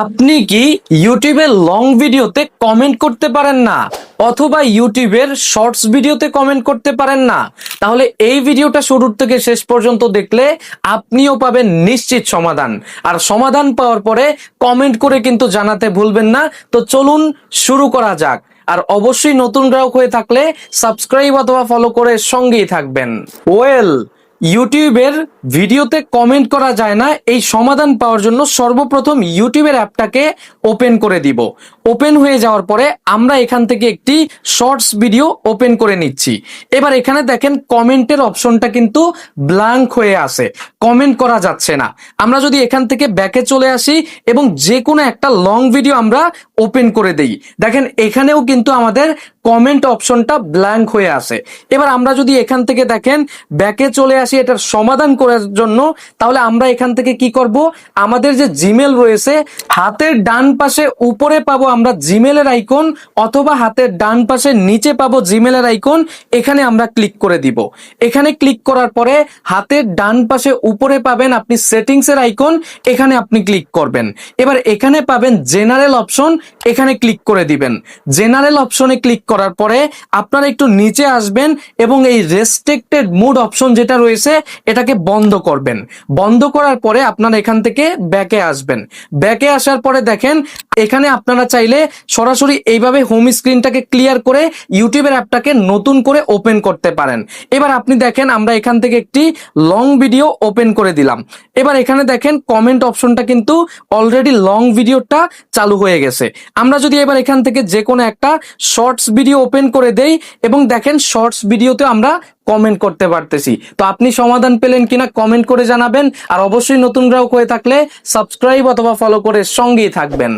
আপনি কি ইউটিউবের লং ভিডিওতে কমেন্ট করতে পারেন না? অথবা ইউটিউবের শর্টস ভিডিওতে কমেন্ট করতে পারেন না? তাহলে এই ভিডিওটা শুরুর থেকে শেষ পর্যন্ত দেখলে আপনিও পাবেন নিশ্চিত সমাধান। আর সমাধান পাওয়ার পরে কমেন্ট করে কিন্তু জানাতে ভুলবেন না। তো চলুন শুরু করা যাক। আর অবশ্যই নতুন গ্রাহক হয়ে থাকলে সাবস্ক্রাইব অথবা ফলো করে সঙ্গেই থাকবেন। ওয়েল ইউটিউবের ভিডিওতে কমেন্ট করা যায় না, এই সমাধান পাওয়ার জন্য সর্বপ্রথম ইউটিউবের অ্যাপটাকে ওপেন করে দিব। ওপেন হয়ে যাওয়ার পরে আমরা এখান থেকে একটি শর্টস ভিডিও ওপেন করে নিচ্ছি। এবার এখানে দেখেন কমেন্টের অপশনটা কিন্তু ব্ল্যাঙ্ক হয়ে আছে। কমেন্ট করা যাচ্ছে না। আমরা যদি এখান থেকে ব্যাকে চলে আসি এবং যে কোনো একটা লং ভিডিও আমরা ওপেন করে দেই। দেখেন এখানেও কিন্তু আমাদের কমেন্ট অপশনটা ব্ল্যাঙ্ক হয়ে আছে। এবার আমরা যদি এখান থেকে দেখেন ব্যাকে চলে আসি এটার সমাধান করার জন্য, তাহলে আমরা এখান থেকে কি করব? আমাদের যে জিমেল রয়েছে, হাতের ডান পাশে উপরে পাবো আমরা জিমেলের আইকন অথবা হাতের ডান পাশে নিচে পাবো জিমেলের আইকন এখানে আমরা ক্লিক করে দিব। এখানে ক্লিক করার পরে হাতের ডান পাশে উপরে পাবেন আপনি সেটিংস এর আইকন এখানে আপনি ক্লিক করবেন। এবার এখানে পাবেন জেনারেল অপশন এখানে ক্লিক করে দিবেন। জেনারেল অপশনে ক্লিক করার পরে আপনারা একটু নিচে আসবেন এবং এই রেস্ট্রিক্টেড মুড অপশন যেটা রয়েছে এটাকে বন্ধ করবেন। বন্ধ করার পরে আপনারা এখান থেকে ব্যাকে আসবেন। ব্যাকে আসার পরে দেখেন, এখানে আপনারা চাইলে সরাসরি এইভাবে হোম স্ক্রিনটাকে ক্লিয়ার করে ইউটিউবের অ্যাপটাকে নতুন করে ওপেন করতে পারেন। এবার আপনি দেখেন, আমরা এখান থেকে একটি লং ভিডিও ওপেন করে দিলাম। এবার এখানে দেখেন কমেন্ট অপশনটা কিন্তু অলরেডি লং ভিডিওটা চালু হয়ে গেছে। আমরা যদি এবার এখান থেকে যে কোনো একটা শর্টস ভিডিও ওপেন করে দেই, এবং দেখেন শর্টস ভিডিওতে আমরা কমেন্ট করতে পারতেছি। তো আপনি সমাধান পেলেন কিনা কমেন্ট করে জানাবেন, আর অবশ্যই নতুন গ্রাহক হয়ে থাকলে সাবস্ক্রাইব অথবা ফলো করে সঙ্গেই থাকবেন।